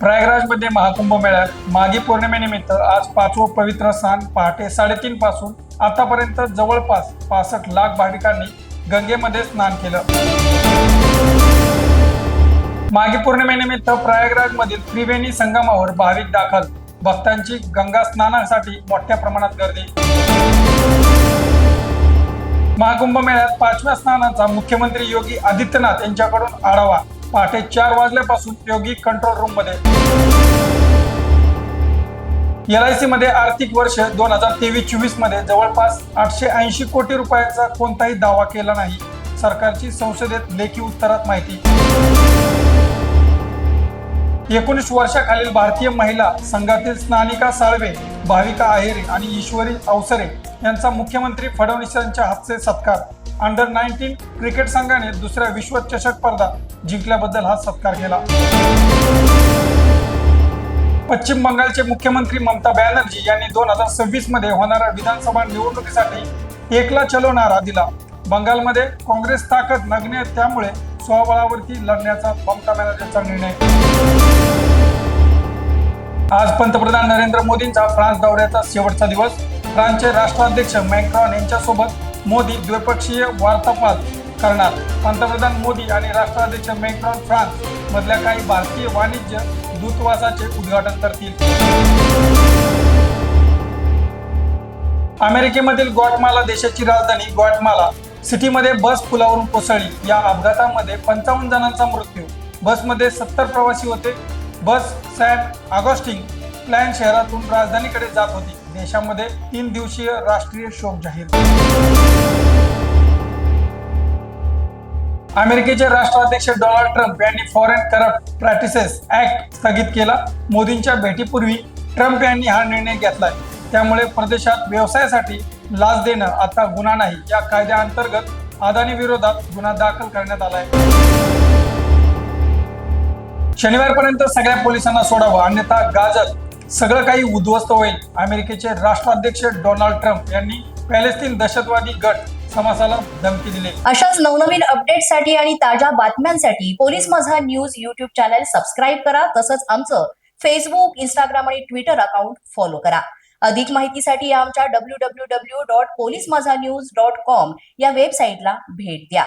प्रयागराजमध्ये महाकुंभ मेळ्यात मागी पौर्णिमेनिमित्त आज पाचवं पवित्र स्नान पहाटे साडेतीन पासून आतापर्यंत जवळपास पासष्ट लाख भाविकांनी गंगेमध्ये स्नान केलं. मागी पौर्णिमेनिमित्त प्रयागराजमधील त्रिवेणी संगमावर भाविक दाखल. भक्तांची गंगा स्नानासाठी मोठ्या प्रमाणात गर्दी. महाकुंभ मेळ्यात पाचव्या स्नानाचा मुख्यमंत्री योगी आदित्यनाथ यांच्याकडून आढावा. पहाटे चार वाजल्यापासून योगी कंट्रोल रूममध्ये. एल आय सी मध्ये आर्थिक वर्ष दोन हजार तेवीस चोवीसमध्ये जवळपास आठशे ऐंशी कोटी रुपयाचा कोणताही दावा केला नाही. सरकारची संसदेत लेखी उत्तरात माहिती. एकोणीस वर्षाखालील भारतीय महिला संघातील स्नानिका साळवे भाविका आहेरे आणि ईश्वरी अवसरे यांचा मुख्यमंत्री फडणवीसांच्या हस्ते सत्कार. अंडर नाईन्टीन क्रिकेट संघाने दुसऱ्या विश्वचषक स्पर्धा जिंकल्याबद्दल हा सत्कार केला. पश्चिम बंगालचे मुख्यमंत्री ममता बॅनर्जी यांनी दोन हजार सव्वीसमध्ये होणाऱ्या विधानसभा निवडणुकीसाठी एकला चलो नारा दिला. बंगालमध्ये काँग्रेस ताकद नगण्य त्यामुळे स्वबळावरती लढण्याचा ममता बॅनर्जीचा निर्णय. आज पंतप्रधान नरेंद्र मोदींचा फ्रान्स दौऱ्याचा शेवटचा दिवस. फ्रान्सचे राष्ट्राध्यक्ष मॅक्रॉन यांच्यासोबत मोदी द्विपक्षीय वार्तापात करणार. पंतप्रधान मोदी आणि राष्ट्राध्यक्ष मॅक्रॉन फ्रान्स मधल्या काही भारतीय वाणिज्य दूतावासाचे उद्घाटन करतील. अमेरिकेमधील ग्वाटमाला देशाची राजधानी ग्वाटमाला सिटीमध्ये बस पुलावरून कोसळली. या अपघातामध्ये पंचावन्न जणांचा मृत्यू. बसमध्ये सत्तर प्रवासी होते. बस सॅन ऑगस्टिंग प्लॅन शहरातून राजधानीकडे जात होती. देशामध्ये तीन दिवसीय राष्ट्रीय शोक जाहीर. अमेरिकेचे राष्ट्राध्यक्ष डोनाल्ड ट्रम्प यांनी फॉरेन करप्ट प्रॅक्टिसेस ऍक्ट स्थगित केला. मोदींच्या भेटीपूर्वी ट्रम्प यांनी हा निर्णय घेतलाय. त्यामुळे प्रदेशात व्यवसायासाठी लाच देणं आता गुन्हा नाही. या कायद्याअंतर्गत अदानी विरोधात गुन्हा दाखल करण्यात आलाय. शनिवारपर्यंत सगळ्या पोलिसांना सोडावं अन्यथा गाजर सगळं काही उद्ध्वस्त होईल. अमेरिकेचे राष्ट्राध्यक्ष डोनाल्ड ट्रम्प यांनी पॅलेस्तीन दहशतवादी गट समासाला धमकी दिली. अशाच नवनवीन अपडेटसाठी आणि ताज्या बातम्यांसाठी police Majha news YouTube channel subscribe करा. तसंच आमचं फेसबुक इंस्टाग्राम आणि ट्विटर अकाउंट फॉलो करा. अधिक माहितीसाठी आमच्या W W W dot police Majha news dot com या वेबसाईटला भेट द्या.